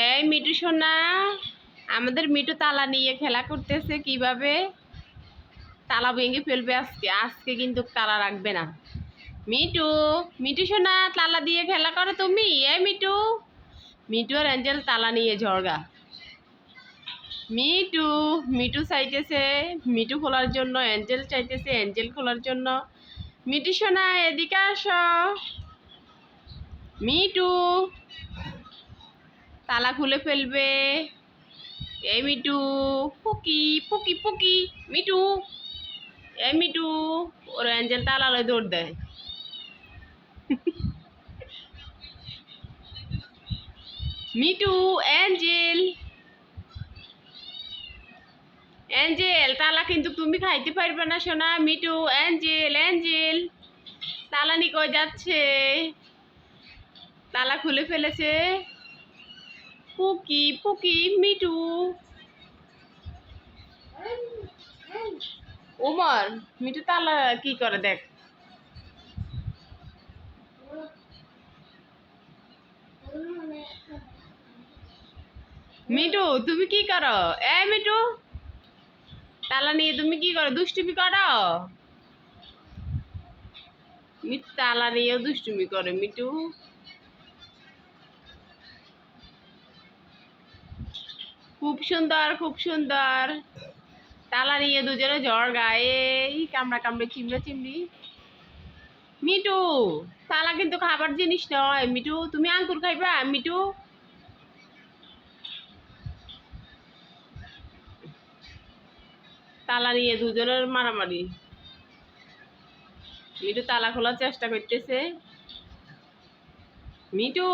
এই মিটু সোনা, আমাদের মিটু তালা নিয়ে খেলা করতেছে কীভাবে? তালা ভেঙে ফেলবে আজকে আজকে কিন্তু তালা রাখবে না। মিটু মিটু সোনা, তালা দিয়ে খেলা করো তুমি। এই মিটু মিটু আর অ্যাঞ্জেল তালা নিয়ে ঝড়গা মিটু মিটু চাইতেছে মিটু খোলার জন্য, অ্যাঞ্জেল চাইতেছে অ্যাঞ্জেল খোলার জন্য। মিটু সোনা, এদিকে আসো। মিটু তালা খুলে ফেলবে। এই মিটু, পুকি পুকি পুকি, মিটু। এই মিটু, ওর অ্যাঞ্জেল তালা লয় দৌড় দেয়। Me too, angel. অ্যাঞ্জেল, তালা কিন্তু তুমি খাইতে পারবে না সোনা। মিটু, অ্যাঞ্জেল অ্যাঞ্জেল। তালা নি কই যাচ্ছে? তালা খুলে ফেলেছে। পুকি পুকি, মিটু। ওমর, মিটু তালা কি করে দেখ? মিটু, তুমি কি করো? এ, মিটু। তালা নিয়ে তুমি কি করো? দুষ্টুমি করো? মিটু তালা নিয়েও দুষ্টুমি করে, মিটু। খুব সুন্দর খুব সুন্দর। তালা নিয়ে দুজনে জ্বর গায়ে। কামড়া কামড়ে, চিমড়ে চিমড়ি। মিটু তালা কিন্তু খাবার জিনিস নয়। মিটু তুমি আঙ্কুর খাইবা? মিটু তালা নিয়ে দুজনের মারামারি। মিটু তালা খোলার চেষ্টা করতেছে। মিটু